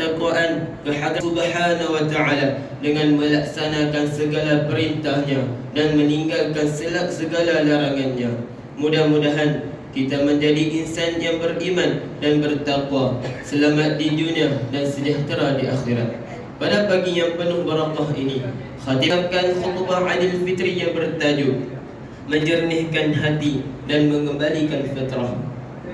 ketakwaan kehadiran Subhanahu wa taala dengan melaksanakan segala perintahnya dan meninggalkan selak segala larangannya. Mudah-mudahan kita menjadi insan yang beriman dan bertakwa, selamat di dunia dan sejahtera di akhirat. Pada pagi yang penuh barakah ini, khatimkan khutbah Adil Fitri yang bertajuk menjernihkan hati dan mengembalikan fitrah.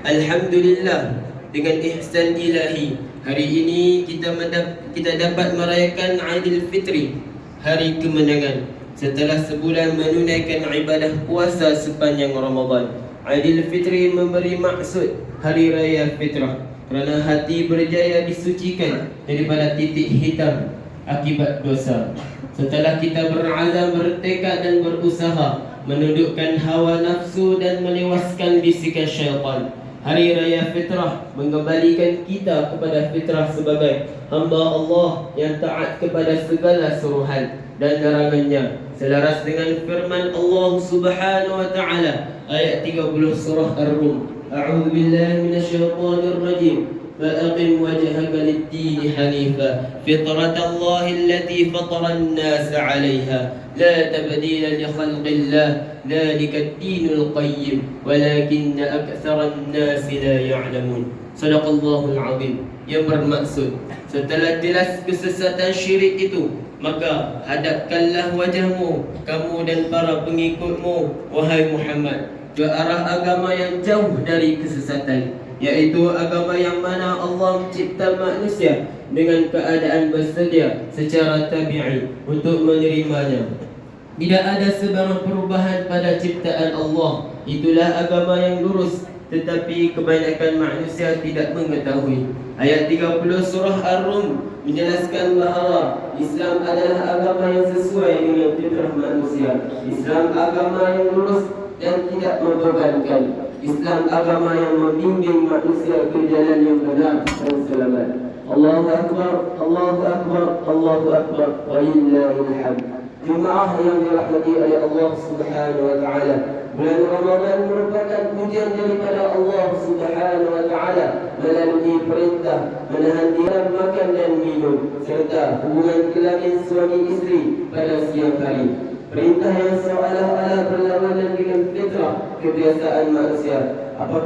Alhamdulillah dengan ihsan ilahi hari ini kita mendap- kita dapat merayakan Aidil Fitri hari kemenangan setelah sebulan menunaikan ibadah puasa sepanjang Ramadan. Aidil Fitri memberi maksud hari raya fitrah kerana hati berjaya disucikan daripada titik hitam akibat dosa. Setelah kita berazam, bertekad dan berusaha menundukkan hawa nafsu dan melewaskan bisikan syaitan. Hari Raya Fitrah mengembalikan kita kepada fitrah sebagai hamba Allah yang taat kepada segala suruhan dan larangannya selaras dengan firman Allah Subhanahu wa taala ayat 30 surah Ar-Rum. A'udzu billahi minasyaitonir rajim. فأقم وجهك للدين حنيفا فطرة الله التي فطر الناس عليها لا تبديل لخلق الله ذلك الدين القيم ولكن أكثر الناس لا يعلمون صدق الله العظيم yang bermaksud setelah jelas kesesatan syirik itu maka hadapkanlah wajahmu kamu dan para pengikutmu wahai Muhammad ke arah agama yang jauh dari kesesatan yaitu agama yang mana Allah mencipta manusia dengan keadaan bersedia secara tabi'i untuk menerimanya. Tidak ada sebarang perubahan pada ciptaan Allah. Itulah agama yang lurus tetapi kebanyakan manusia tidak mengetahui. Ayat 30 surah Ar-Rum menjelaskan bahawa Islam adalah agama yang sesuai dengan fitrah manusia. Islam agama yang lurus dan tidak membebankan. Islam agama yang membimbing manusia ke jalan yang benar dan selamat. Allahu Akbar, Allahu Akbar, Allahu Akbar, wa lillahil hamd. Jemaah yang dirahmati oleh Allah Subhanahu wa taala. Bulan Ramadan merupakan pujian daripada Allah Subhanahu wa taala melalui perintah menahan diri makan dan minum serta hubungan kelamin suami isteri pada siang hari. Perintah yang fitrah kebiasaan manusia. Apakah